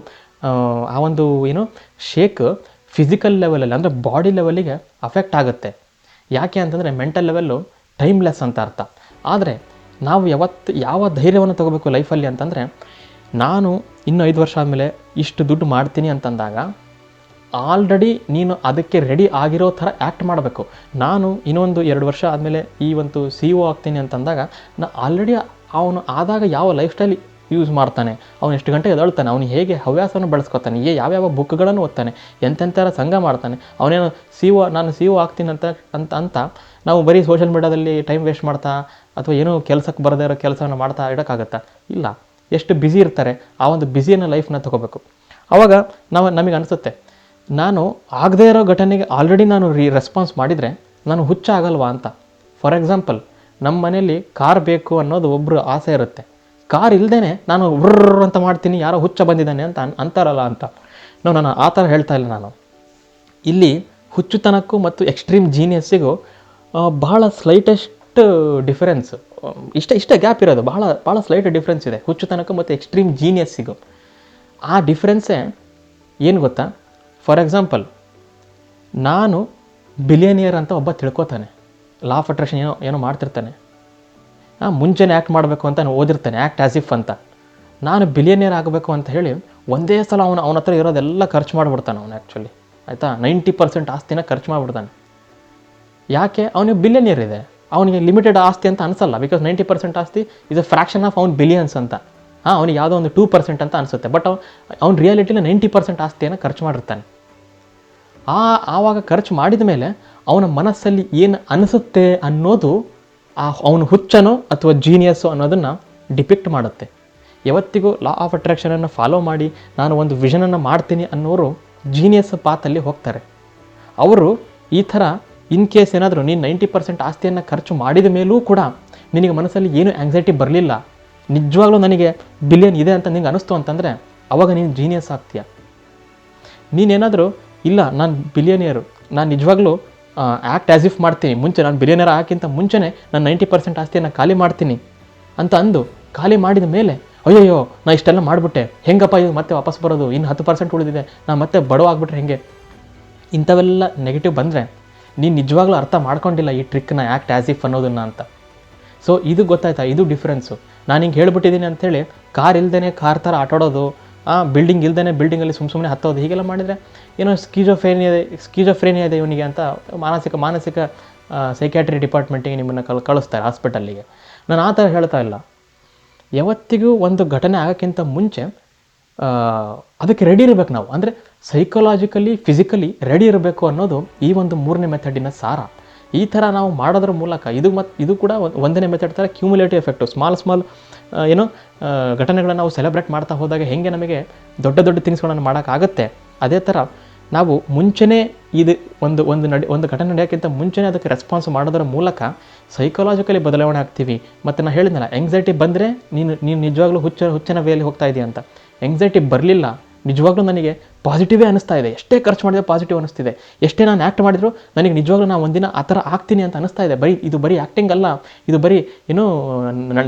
ಆ ಒಂದು ಏನು ಶೇಕ್ ಫಿಸಿಕಲ್ ಲೆವೆಲಲ್ಲಿ ಅಂದರೆ ಬಾಡಿ ಲೆವೆಲಿಗೆ ಅಫೆಕ್ಟ್ ಆಗುತ್ತೆ. ಯಾಕೆ ಅಂತಂದರೆ ಮೆಂಟಲ್ ಲೆವೆಲ್ಲು ಟೈಮ್ಲೆಸ್ ಅಂತ ಅರ್ಥ. ಆದರೆ ನಾವು ಯಾವತ್ತು ಯಾವ ಧೈರ್ಯವನ್ನು ತಗೋಬೇಕು ಲೈಫಲ್ಲಿ ಅಂತಂದರೆ ನಾನು ಇನ್ನು ಐದು ವರ್ಷ ಆದಮೇಲೆ ಇಷ್ಟು ದುಡ್ಡು ಮಾಡ್ತೀನಿ ಅಂತಂದಾಗ ಆಲ್ರೆಡಿ ನೀನು ಅದಕ್ಕೆ ರೆಡಿ ಆಗಿರೋ ಥರ ಆ್ಯಕ್ಟ್ ಮಾಡಬೇಕು. ನಾನು ಇನ್ನೊಂದು ಎರಡು ವರ್ಷ ಆದಮೇಲೆ ಈ ಒಂದು ಸಿ ಒ ಆಗ್ತೀನಿ ಅಂತಂದಾಗ ನಾ ಆಲ್ರೆಡಿ ಅವನು ಆದಾಗ ಯಾವ ಲೈಫ್ ಸ್ಟೈಲ್ ಯೂಸ್ ಮಾಡ್ತಾನೆ? ಅವನು ಎಷ್ಟು ಗಂಟೆ ಎದಳ್ತಾನೆ ಅವನು ಹೇಗೆ ಹವ್ಯಾಸವನ್ನು ಬೆಳೆಸ್ಕೊತಾನೆ? ಏ ಯಾವ್ಯಾವ ಬುಕ್ಗಳನ್ನು ಓದ್ತಾನೆ? ಎಂತೆಂಥರ ಸಂಘ ಮಾಡ್ತಾನೆ? ಅವನೇನು ಸಿ ಒ ನಾನು ಸಿ ಒ ಆಗ್ತೀನಿ ಅಂತ ಅಂತ ಅಂತ ನಾವು ಬರೀ ಸೋಷಿಯಲ್ ಮೀಡ್ಯಾದಲ್ಲಿ ಟೈಮ್ ವೇಸ್ಟ್ ಮಾಡ್ತಾ ಅಥವಾ ಏನೋ ಕೆಲಸಕ್ಕೆ ಬರದೇ ಇರೋ ಕೆಲಸವನ್ನು ಮಾಡ್ತಾ ಇಡೋಕ್ಕಾಗತ್ತಾ? ಇಲ್ಲ. ಎಷ್ಟು ಬ್ಯುಸಿ ಇರ್ತಾರೆ, ಆ ಒಂದು ಬ್ಯುಸಿಯನ್ನು ಲೈಫ್ನ ತಗೋಬೇಕು. ಆವಾಗ ನಾವು ನಮಗೆ ಅನಿಸುತ್ತೆ, ನಾನು ಆಗದೇ ಇರೋ ಘಟನೆಗೆ ಆಲ್ರೆಡಿ ನಾನು ರೀ ರೆಸ್ಪಾನ್ಸ್ ಮಾಡಿದರೆ ನಾನು ಹುಚ್ಚ ಆಗಲ್ವಾ ಅಂತ. ಫಾರ್ ಎಕ್ಸಾಂಪಲ್ ನಮ್ಮ ಮನೇಲಿ ಕಾರ್ ಬೇಕು ಅನ್ನೋದು ಒಬ್ಬರು ಆಸೆ ಇರುತ್ತೆ. ಕಾರ್ ಇಲ್ಲದೇ ನಾನು ಉರ್ರ್ ಅಂತ ಮಾಡ್ತೀನಿ, ಯಾರೋ ಹುಚ್ಚ ಬಂದಿದ್ದಾನೆ ಅಂತ ಅನ್- ಅಂತಾರಲ್ಲ ಅಂತ. ನೋ ನಾನು ಆ ಥರ ಹೇಳ್ತಾ ಇಲ್ಲ ನಾನು. ಇಲ್ಲಿ ಹುಚ್ಚುತನಕ್ಕೂ ಮತ್ತು ಎಕ್ಸ್ಟ್ರೀಮ್ ಜೀನಿಯಸ್ಸಿಗೂ ಬಹಳ ಸ್ಲೈಟೆಸ್ಟ್ ಡಿಫರೆನ್ಸ್ ಇಷ್ಟ ಇಷ್ಟ ಗ್ಯಾಪ್ ಇರೋದು. ಬಹಳ ಭಾಳ ಸ್ಲೈಟ್ ಡಿಫ್ರೆನ್ಸ್ ಇದೆ. ಹುಚ್ಚುತನಕ ಮತ್ತು ಎಕ್ಸ್ಟ್ರೀಮ್ ಜೀನಿಯಸ್ಸಿಗೂ ಆ ಡಿಫ್ರೆನ್ಸೇ ಏನು ಗೊತ್ತಾ? ಫಾರ್ ಎಕ್ಸಾಂಪಲ್ ನಾನು ಬಿಲಿಯನಿಯರ್ ಅಂತ ಒಬ್ಬ ತಿಳ್ಕೊತಾನೆ. ಲಾ ಆಫ್ ಅಟ್ರಾಕ್ಷನ್ ಏನೋ ಏನೋ ಮಾಡ್ತಿರ್ತಾನೆ. ಹಾಂ ಮುಂಚೆನೇ ಆ್ಯಕ್ಟ್ ಮಾಡಬೇಕು ಅಂತ ನಾನು ಓದಿರ್ತಾನೆ. ಆ್ಯಕ್ಟ್ ಆ್ಯಸ್ ಇಫ್ ಅಂತ. ನಾನು ಬಿಲಿಯನಿಯರ್ ಆಗಬೇಕು ಅಂತ ಹೇಳಿ ಒಂದೇ ಸಲ ಅವನು, ಅವನ ಹತ್ರ ಇರೋದೆಲ್ಲ ಖರ್ಚು ಮಾಡಿಬಿಡ್ತಾನೆ ಅವನು ಆ್ಯಕ್ಚುಲಿ ಆಯಿತಾ? ನೈಂಟಿ ಪರ್ಸೆಂಟ್ ಆಸ್ತಿನ ಖರ್ಚು ಮಾಡಿಬಿಡ್ತಾನೆ. ಯಾಕೆ? ಅವನಿಗೆ ಬಿಲಿಯನಿಯರ್ ಇದೆ. ಅವನಿಗೆ ಲಿಮಿಟೆಡ್ ಆಸ್ತಿ ಅಂತ ಅನಿಸಲ್ಲ ಬಿಕಾಸ್ ನೈಂಟಿ ಪರ್ಸೆಂಟ್ ಆಸ್ತಿ ಇಸ್ ಅ ಫ್ರಾಕ್ಷನ್ ಆಫ್ ಅವ್ನು ಬಿಲಿಯನ್ಸ್ ಅಂತ. ಹಾಂ, ಅವನಿಗೆ ಯಾವುದೋ ಒಂದು ಟೂ ಪರ್ಸೆಂಟ್ ಅಂತ ಅನಿಸುತ್ತೆ. ಬಟ್ ಅವ್ನು ಅವ್ನು ರಿಯಾಲಿಟಿನ ನೈಂಟಿ ಪರ್ಸೆಂಟ್ ಆಸ್ತಿಯನ್ನು ಖರ್ಚು ಮಾಡಿರ್ತಾನೆ. ಆ, ಆವಾಗ ಖರ್ಚು ಮಾಡಿದ ಮೇಲೆ ಅವನ ಮನಸ್ಸಲ್ಲಿ ಏನು ಅನಿಸುತ್ತೆ ಅನ್ನೋದು ಆ ಅವನು ಹುಚ್ಚನೋ ಅಥವಾ ಜೀನಿಯಸ್ಸು ಅನ್ನೋದನ್ನು ಡಿಪಿಕ್ಟ್ ಮಾಡುತ್ತೆ. ಯಾವತ್ತಿಗೂ ಲಾ ಆಫ್ ಅಟ್ರಾಕ್ಷನನ್ನು ಫಾಲೋ ಮಾಡಿ ನಾನು ಒಂದು ವಿಷನನ್ನು ಮಾಡ್ತೀನಿ ಅನ್ನೋರು ಜೀನಿಯಸ್ ಪಾತಲ್ಲಿ ಹೋಗ್ತಾರೆ. ಅವರು ಈ ಥರ ಇನ್ ಕೇಸ್ ಏನಾದರೂ ನೀನು ನೈಂಟಿ ಪರ್ಸೆಂಟ್ ಆಸ್ತಿಯನ್ನು ಖರ್ಚು ಮಾಡಿದ ಮೇಲೂ ಕೂಡ ನಿನಗೆ ಮನಸ್ಸಲ್ಲಿ ಏನು ಆ್ಯಂಗ್ಸೈಟಿ ಬರಲಿಲ್ಲ. ನಿಜವಾಗ್ಲೂ ನನಗೆ ಬಿಲಿಯನ್ ಇದೆ ಅಂತ ನಿಂಗೆ ಅನಿಸ್ತು ಅಂತಂದರೆ ಅವಾಗ ನೀನು ಜೀನಿಯಸ್ ಆಗ್ತೀಯ. ನೀನೇನಾದರೂ, ಇಲ್ಲ, ನಾನು ಬಿಲಿಯನಿಯರು ನಾನು ನಿಜವಾಗ್ಲೂ ಆ್ಯಕ್ಟ್ ಆ್ಯಸ್ ಇಫ್ ಮಾಡ್ತೀನಿ. ಮುಂಚೆ ನಾನು ಬಿಲಿಯನಿಯರ್ ಹಾಕಿಂತ ಮುಂಚೆನೇ ನಾನು ನೈಂಟಿ ಪರ್ಸೆಂಟ್ ಆಸ್ತಿಯನ್ನು ಖಾಲಿ ಮಾಡ್ತೀನಿ ಅಂತ ಅಂದು ಖಾಲಿ ಮಾಡಿದ ಮೇಲೆ, ಅಯ್ಯಯ್ಯೋ, ನಾ ಇಷ್ಟೆಲ್ಲ ಮಾಡಿಬಿಟ್ಟೆ. ಹೆಂಗಪ್ಪ ಇದು ಮತ್ತೆ ವಾಪಸ್ ಬರೋದು? ಇನ್ನು ಹತ್ತು ಪರ್ಸೆಂಟ್ ಉಳಿದಿದೆ. ನಾನು ಮತ್ತೆ ಬಡವ ಆಗ್ಬಿಟ್ರೆ ಹೆಂಗೆ? ಇಂಥವೆಲ್ಲ ನೆಗೆಟಿವ್ ಬಂದರೆ ನೀನು ನಿಜವಾಗ್ಲೂ ಅರ್ಥ ಮಾಡ್ಕೊಂಡಿಲ್ಲ ಈ ಟ್ರಿಕ್ನ ಆ್ಯಕ್ಟ್ ಆ್ಯಸ್ ಇಫ್ ಅನ್ನೋದನ್ನು ಅಂತ. ಸೊ ಇದು ಗೊತ್ತಾಯ್ತಾ? ಇದು ಡಿಫ್ರೆನ್ಸು ನಾನು ಹಿಂಗೆ ಹೇಳ್ಬಿಟ್ಟಿದ್ದೀನಿ ಅಂಥೇಳಿ ಕಾರ್ ಇಲ್ದೇ ಕಾರ್ ಥರ ಆಟಾಡೋದು, ಆ ಬಿಲ್ಡಿಂಗ್ ಇಲ್ದೇ ಬಿಲ್ಡಿಂಗಲ್ಲಿ ಸುಮ್ಮ ಸುಮ್ಮನೆ ಹತ್ತೋದು, ಹೀಗೆಲ್ಲ ಮಾಡಿದರೆ ಏನೋ ಸ್ಕೀಜೋಫ್ರೇನಿಯಾ ಸ್ಕೀಜೋಫ್ರೇನಿಯಾ ಇದೆ ಇವನಿಗೆ ಅಂತ ಮಾನಸಿಕ ಮಾನಸಿಕ ಸೈಕ್ಯಾಟ್ರಿ ಡಿಪಾರ್ಟ್ಮೆಂಟಿಗೆ ನಿಮ್ಮನ್ನು ಕಲ್ ಕಳಿಸ್ತಾರೆ ಹಾಸ್ಪಿಟಲ್ಲಿಗೆ ನಾನು ಆ ಥರ ಹೇಳ್ತಾ ಇಲ್ಲ. ಯಾವತ್ತಿಗೂ ಒಂದು ಘಟನೆ ಆಗೋಕ್ಕಿಂತ ಮುಂಚೆ ಅದಕ್ಕೆ ರೆಡಿ ಇರಬೇಕು ನಾವು. ಅಂದರೆ ಸೈಕಲಾಜಿಕಲಿ ಫಿಸಿಕಲಿ ರೆಡಿ ಇರಬೇಕು ಅನ್ನೋದು ಈ ಒಂದು ಮೂರನೇ ಮೆಥಡಿನ ಸಾರ. ಈ ಥರ ನಾವು ಮಾಡೋದ್ರ ಮೂಲಕ ಇದು ಮತ್ತು ಇದು ಕೂಡ ಒಂದ್- ಒಂದನೇ ಮೆಥಡ್ ಥರ ಕ್ಯೂಮುಲೇಟಿವ್ ಎಫೆಕ್ಟು ಸ್ಮಾಲ್ ಸ್ಮಾಲ್ ಏನು ಘಟನೆಗಳನ್ನು ಘಟನೆಗಳನ್ನ ನಾವು ಸೆಲೆಬ್ರೇಟ್ ಮಾಡ್ತಾ ಹೋದಾಗ ಹೆಂಗೆ ನಮಗೆ ದೊಡ್ಡ ದೊಡ್ಡ ತಿನಿಸುಗಳನ್ನು ಮಾಡೋಕ್ಕಾಗತ್ತೆ ಅದೇ ಥರ ನಾವು ಮುಂಚೆನೇ ಇದು ಒಂದು ಒಂದು ನಡೆ, ಒಂದು ಘಟನೆ ನಡೆಯೋಕ್ಕಿಂತ ಮುಂಚೆನೇ ಅದಕ್ಕೆ ರೆಸ್ಪಾನ್ಸ್ ಮಾಡೋದ್ರ ಮೂಲಕ ಸೈಕಲಾಜಿಕಲಿ ಬದಲಾವಣೆ ಆಗ್ತೀವಿ. ಮತ್ತು ನಾನು ಹೇಳಿದ್ನಲ್ಲ ಎಂಗ್ಸೈಟಿ ಬಂದರೆ ನೀನು ನೀನು ನಿಜವಾಗ್ಲೂ ಹುಚ್ಚ, ಹುಚ್ಚನ ವೇಲಿ ಹೋಗ್ತಾ ಇದೆಯಾ ಅಂತ. ಎಂಗ್ಸೈಟಿ ಬರಲಿಲ್ಲ. ನಿಜವಾಗ್ಲೂ ನನಗೆ ಪಾಸಿಟಿವೇ ಅನಿಸ್ತಾ ಇದೆ. ಎಷ್ಟೇ ಖರ್ಚು ಮಾಡಿದ್ರೆ ಪಾಸಿಟಿವ್ ಅನಿಸ್ತಿದೆ ಎಷ್ಟೇ ನಾನು ಆ್ಯಕ್ಟ್ ಮಾಡಿದ್ರು ನನಗೆ ನಿಜವಾಗ್ಲೂ ನಾನು ಒಂದಿನ ಆ ಥರ ಆಗ್ತೀನಿ ಅಂತ ಅನಿಸ್ತಾ ಇದೆ. ಬರೀ ಇದು ಬರೀ ಆ್ಯಕ್ಟಿಂಗ್ ಅಲ್ಲ. ಇದು ಬರೀ ಏನೋ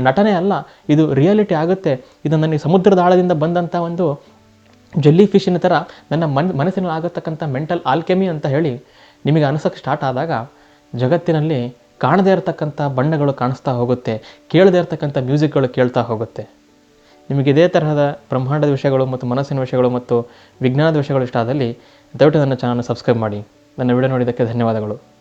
ನಟನೆ ಅಲ್ಲ. ಇದು ರಿಯಾಲಿಟಿ ಆಗುತ್ತೆ. ಇದು ನನಗೆ ಸಮುದ್ರದ ಆಳದಿಂದ ಬಂದಂಥ ಒಂದು ಜಲ್ಲಿ ಫಿಶಿನ ಥರ ನನ್ನ ಮನ್, ಮನಸ್ಸಿನಲ್ಲಿ ಆಗತಕ್ಕಂಥ ಮೆಂಟಲ್ ಆಲ್ಕೆಮಿ ಅಂತ ಹೇಳಿ ನಿಮಗೆ ಅನಿಸೋಕ್ಕೆ ಸ್ಟಾರ್ಟ್ ಆದಾಗ ಜಗತ್ತಿನಲ್ಲಿ ಕಾಣದೇ ಇರತಕ್ಕಂಥ ಬಣ್ಣಗಳು ಕಾಣಿಸ್ತಾ ಹೋಗುತ್ತೆ. ಕೇಳದೇ ಇರತಕ್ಕಂಥ ಮ್ಯೂಸಿಕ್ಗಳು ಕೇಳ್ತಾ ಹೋಗುತ್ತೆ. ನಿಮಗೆ ಇದೇ ತರಹದ ಬ್ರಹ್ಮಾಂಡದ ವಿಷಯಗಳು ಮತ್ತು ಮನಸ್ಸಿನ ವಿಷಯಗಳು ಮತ್ತು ವಿಜ್ಞಾನದ ವಿಷಯಗಳು ಇಷ್ಟ ಆದಲ್ಲಿ ದಯವಿಟ್ಟು ನನ್ನ ಚಾನಲ್ನ ಸಬ್ಸ್ಕ್ರೈಬ್ ಮಾಡಿ. ನನ್ನ ವಿಡಿಯೋ ನೋಡಿದ್ದಕ್ಕೆ ಧನ್ಯವಾದಗಳು.